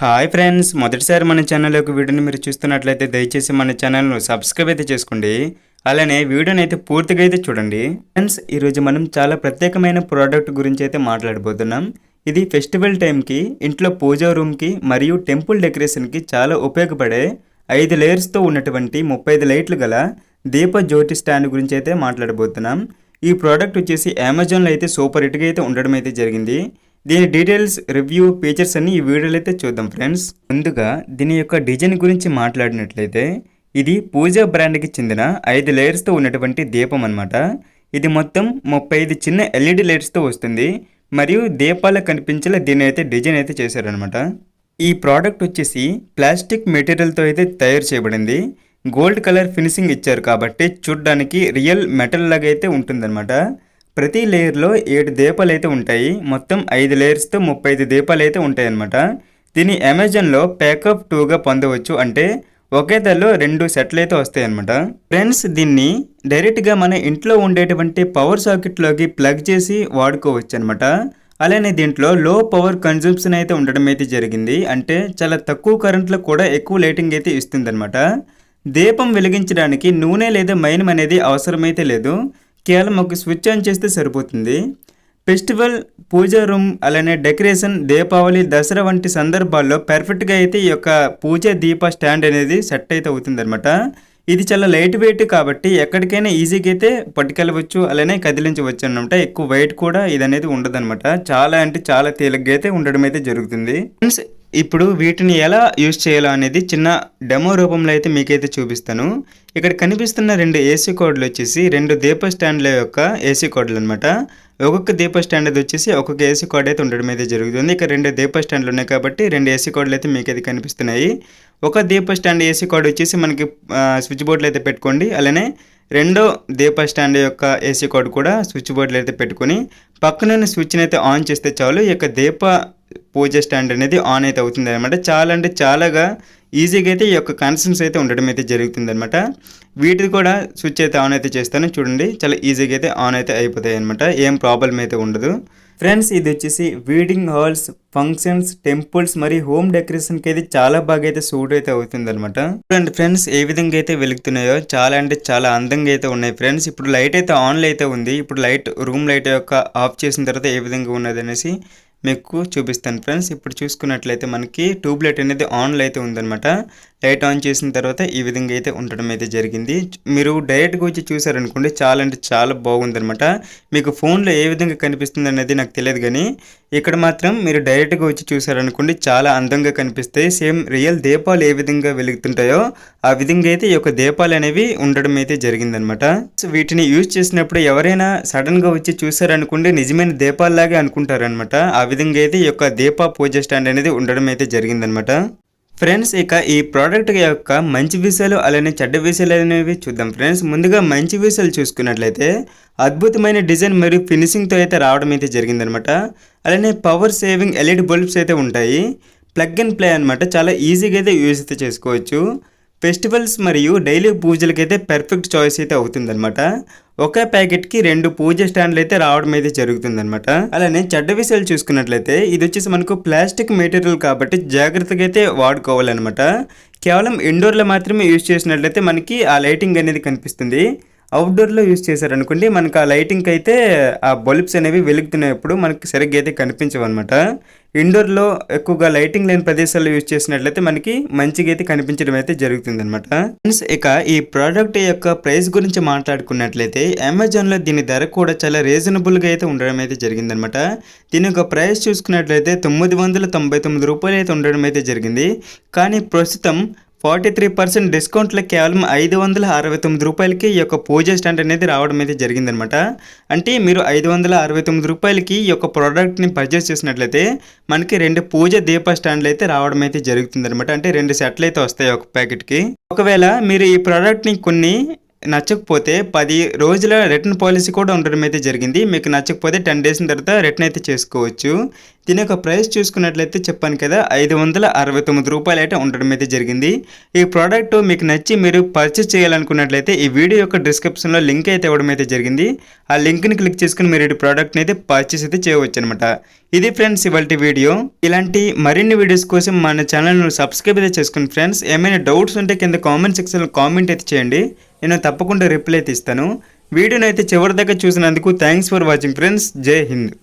Hi friends మొదటిసారి మన ఛానల్లోకి వీడియోని మీరు చూస్తున్నట్లయితే దయచేసి మన ఛానల్ను సబ్స్క్రైబ్ అయితే చేసుకోండి. అలానే వీడియోని అయితే పూర్తిగా అయితే చూడండి. ఫ్రెండ్స్ ఈరోజు మనం చాలా ప్రత్యేకమైన ప్రోడక్ట్ గురించి అయితే మాట్లాడబోతున్నాం. ఇది ఫెస్టివల్ టైంకి ఇంట్లో పూజా రూమ్కి మరియు టెంపుల్ డెకరేషన్కి చాలా ఉపయోగపడే ఐదు లేయర్స్తో ఉన్నటువంటి ముప్పై ఐదు లైట్లు గల దీప జ్యోతి స్టాండ్ గురించి అయితే మాట్లాడబోతున్నాం. ఈ ప్రోడక్ట్ వచ్చేసి అమెజాన్లో అయితే సూపర్ హిట్గా అయితే ఉండడం అయితే జరిగింది. దీని డీటెయిల్స్ రివ్యూ ఫీచర్స్ అన్ని ఈ వీడియోలో అయితే చూద్దాం ఫ్రెండ్స్. ముందుగా దీని యొక్క డిజైన్ గురించి మాట్లాడినట్లయితే ఇది పూజా బ్రాండ్కి చెందిన ఐదు లేయర్స్తో ఉన్నటువంటి దీపం అన్నమాట. ఇది మొత్తం ముప్పై ఐదు చిన్న ఎల్ఈడి లైట్స్తో వస్తుంది. మరియు దీపాలు కనిపించేలా దీని అయితే డిజైన్ అయితే చేశారనమాట ఈ ప్రోడక్ట్ వచ్చేసి ప్లాస్టిక్ మెటీరియల్తో అయితే తయారు చేయబడింది. గోల్డ్ కలర్ ఫినిషింగ్ ఇచ్చారు కాబట్టి చూడ్డానికి రియల్ మెటల్ లాగా అయితే ఉంటుందన్నమాట. ప్రతి లేయర్లో ఏడు దీపాలు అయితే ఉంటాయి. మొత్తం ఐదు లేయర్స్తో ముప్పై ఐదు దీపాలు అయితే ఉంటాయి అన్నమాట దీన్ని అమెజాన్లో ప్యాకప్ టూగా పొందవచ్చు. అంటే ఒకే ధరలో రెండు సెట్లు అయితే వస్తాయి అనమాట ఫ్రెండ్స్ దీన్ని డైరెక్ట్గా మన ఇంట్లో ఉండేటువంటి పవర్ సాకెట్లోకి ప్లగ్ చేసి వాడుకోవచ్చు అనమాట అలానే దీంట్లో లో పవర్ కన్జంప్షన్ అయితే ఉండడం అయితే జరిగింది. అంటే చాలా తక్కువ కరెంట్లో కూడా ఎక్కువ లైటింగ్ అయితే ఇస్తుందన్నమాట. దీపం వెలిగించడానికి నూనె లేదా మైనం అనేది అవసరమైతే లేదు. కేవలం ఒక స్విచ్ ఆన్ చేస్తే సరిపోతుంది. ఫెస్టివల్ పూజా రూమ్ అలానే డెకరేషన్ దీపావళి దసరా వంటి సందర్భాల్లో పర్ఫెక్ట్గా అయితే ఈ యొక్క పూజ దీప స్టాండ్ అనేది సెట్ అయితే అవుతుందన్నమాట. ఇది చాలా లైట్ వెయిట్ కాబట్టి ఎక్కడికైనా ఈజీగా అయితే పట్టుకెళ్ళవచ్చు అలానే కదిలించవచ్చు అనమాట ఎక్కువ వెయిట్ కూడా ఇది అనేది ఉండదన్నమాట. చాలా అంటే చాలా తేలిగ్గా అయితే ఉండడం అయితే జరుగుతుంది. ఫ్రెండ్స్ ఇప్పుడు వీటిని ఎలా యూజ్ చేయాలో అనేది చిన్న డెమో రూపంలో అయితే మీకైతే చూపిస్తాను. ఇక్కడ కనిపిస్తున్న రెండు ఏసీ కోడ్లు వచ్చేసి రెండు దీప స్టాండ్ల యొక్క ఏసీ కోడ్లు అనమాట ఒక్కొక్క దీప స్టాండ్ అది వచ్చేసి ఒక్కొక్క ఏసీ కోడ్ అయితే ఉండడం అయితే జరుగుతుంది. ఇక్కడ రెండు దీప స్టాండ్లు ఉన్నాయి కాబట్టి రెండు ఏసీ కోడ్లు అయితే మీకైతే కనిపిస్తున్నాయి. ఒక దీప స్టాండ్ ఏసీ కోడ్ వచ్చేసి మనకి స్విచ్ బోర్డులు అయితే పెట్టుకోండి. అలానే రెండో దీప స్టాండ్ యొక్క ఏసీ కోడ్ కూడా స్విచ్ బోర్డులు అయితే పెట్టుకొని పక్కన స్విచ్ని అయితే ఆన్ చేస్తే చాలు. ఈ యొక్క దీప పూజ స్టాండ్ అనేది ఆన్ అయితే అవుతుంది అనమాట చాలా అంటే చాలాగా ఈజీగా అయితే ఈ యొక్క కనెక్షన్స్ అయితే ఉండడం అయితే జరుగుతుంది అనమాట వీటిది కూడా స్విచ్ అయితే ఆన్ అయితే చేస్తాను. చూడండి చాలా ఈజీగా అయితే ఆన్ అయితే అయిపోతాయి అనమాట ఏం ప్రాబ్లం అయితే ఉండదు. ఫ్రెండ్స్ ఇది వచ్చేసి వీడింగ్ హాల్స్ ఫంక్షన్స్ టెంపుల్స్ మరియు హోమ్ డెకరేషన్కి అయితే చాలా బాగా అయితే సూట్ అయితే అవుతుంది అనమాట చూడండి ఫ్రెండ్స్ ఏ విధంగా అయితే వెలుగుతున్నాయో చాలా అంటే చాలా అందంగా అయితే ఉన్నాయి ఫ్రెండ్స్ ఇప్పుడు లైట్ అయితే ఆన్లో అయితే ఉంది. ఇప్పుడు లైట్ రూమ్ లైట్ యొక్క ఆఫ్ చేసిన తర్వాత ఏ విధంగా ఉన్నది అనేసి మీకు చూపిస్తాను ఫ్రెండ్స్. ఇప్పుడు చూసుకున్నట్లయితే మనకి ట్యూబ్ లైట్ అనేది ఆన్లో అయితే ఉందన్నమాట. లైట్ ఆన్ చేసిన తర్వాత ఈ విధంగా అయితే ఉండడం అయితే జరిగింది. మీరు డైరెక్ట్గా వచ్చి చూసారనుకోండి చాలా అంటే చాలా బాగుందనమాట మీకు ఫోన్లో ఏ విధంగా కనిపిస్తుంది అనేది నాకు తెలియదు కానీ ఇక్కడ మాత్రం మీరు డైరెక్ట్గా వచ్చి చూసారనుకోండి చాలా అందంగా కనిపిస్తాయి. సేమ్ రియల్ దీపాలు ఏ విధంగా వెలుగుతుంటాయో ఆ విధంగా అయితే ఈ యొక్క దీపాలు అనేవి ఉండడం అయితే జరిగిందనమాట సో వీటిని యూజ్ చేసినప్పుడు ఎవరైనా సడన్గా వచ్చి చూసారనుకోండి నిజమైన దీపాలలాగే అనుకుంటారనమాట ఆ విధంగా అయితే ఈ యొక్క దీప పూజ స్టాండ్ అనేది ఉండడం అయితే జరిగిందనమాట ఫ్రెండ్స్ ఇక ఈ ప్రోడక్ట్ యొక్క మంచి విషయాలు అలానే చెడ్డ విషయాలు అనేవి చూద్దాం. ఫ్రెండ్స్ ముందుగా మంచి విషయాలు చూసుకున్నట్లయితే అద్భుతమైన డిజైన్ మరియు ఫినిషింగ్తో అయితే రావడం అయితే జరిగిందనమాట అలానే పవర్ సేవింగ్ ఎల్ఈడి బల్బ్స్ అయితే ఉంటాయి. ప్లగ్ అండ్ ప్లే అనమాట చాలా ఈజీగా అయితే యూజ్ అయితే చేసుకోవచ్చు. ఫెస్టివల్స్ మరియు డైలీ పూజలకైతే పర్ఫెక్ట్ చాయిస్ అయితే అవుతుందన్నమాట. ఒకే ప్యాకెట్కి రెండు పూజ స్టాండ్లు అయితే రావడం అయితే జరుగుతుందన్నమాట. అలానే చెడ్డ విషయాలు చూసుకున్నట్లయితే ఇది వచ్చేసి మనకు ప్లాస్టిక్ మెటీరియల్ కాబట్టి జాగ్రత్తగా అయితే వాడుకోవాలన్నమాట. కేవలం ఇండోర్లో మాత్రమే యూజ్ చేసినట్లయితే మనకి ఆ లైటింగ్ అనేది కనిపిస్తుంది. అవుట్డోర్లో యూజ్ చేశారనుకోండి మనకు ఆ లైటింగ్కి అయితే ఆ బల్బ్స్ అనేవి వెలుగుతున్నప్పుడు మనకి సరిగ్గా అయితే కనిపించవు అనమాట ఇండోర్లో ఎక్కువగా లైటింగ్ లేని ప్రదేశాల్లో యూజ్ చేసినట్లయితే మనకి మంచిగా అయితే కనిపించడం అయితే జరుగుతుంది అనమాట ఇక ఈ ప్రోడక్ట్ యొక్క ప్రైస్ గురించి మాట్లాడుకున్నట్లయితే అమెజాన్లో దీని ధర కూడా చాలా రీజనబుల్గా అయితే ఉండడం అయితే జరిగిందనమాట దీని యొక్క ప్రైస్ చూసుకున్నట్లయితే తొమ్మిది వందల తొంభై తొమ్మిది రూపాయలు అయితే ఉండడం అయితే జరిగింది. కానీ ప్రస్తుతం ఫార్టీ త్రీ పర్సెంట్ డిస్కౌంట్లో కేవలం ఐదు వందల అరవై తొమ్మిది రూపాయలకి ఈ యొక్క పూజ స్టాండ్ అనేది రావడం అయితే జరిగిందనమాట. అంటే మీరు ఐదు వందల అరవై తొమ్మిది రూపాయలకి ఈ యొక్క ప్రోడక్ట్ని పర్చేస్ చేసినట్లయితే మనకి రెండు పూజ దీప స్టాండ్లు అయితే రావడం అయితే జరుగుతుందనమాట. అంటే రెండు సెట్లు అయితే వస్తాయి ఒక ప్యాకెట్కి. ఒకవేళ మీరు ఈ ప్రోడక్ట్ని కొన్ని నచ్చకపోతే పది రోజుల రిటర్న్ పాలసీ కూడా ఉండడం అయితే జరిగింది. మీకు నచ్చకపోతే టెన్ డేస్ తర్వాత రిటర్న్ అయితే చేసుకోవచ్చు. దీని యొక్క ప్రైస్ చూసుకున్నట్లయితే చెప్పాను కదా ఐదు వందల అరవై తొమ్మిది రూపాయలు అయితే ఉండడం అయితే జరిగింది. ఈ ప్రోడక్ట్ మీకు నచ్చి మీరు పర్చేస్ చేయాలనుకున్నట్లయితే ఈ వీడియో యొక్క డిస్క్రిప్షన్లో లింక్ అయితే ఇవ్వడం అయితే జరిగింది. ఆ లింక్ని క్లిక్ చేసుకుని మీరు ఈ ప్రోడక్ట్ని అయితే పర్చేస్ అయితే చేయవచ్చు అనమాట ఇది ఫ్రెండ్స్ ఇవాళ వీడియో. ఇలాంటి మరిన్ని వీడియోస్ కోసం మన ఛానల్ను సబ్స్క్రైబ్ అయితే చేసుకుని ఫ్రెండ్స్ ఏమైనా డౌట్స్ ఉంటే కింద కామెంట్ సెక్షన్లో కామెంట్ అయితే చేయండి. నేను తప్పకుండా రిప్లై అయితే ఇస్తాను వీడియోని అయితే చివరి దాకా చూసినందుకు థ్యాంక్స్ ఫర్ వాచింగ్ ఫ్రెండ్స్ జై హింద్.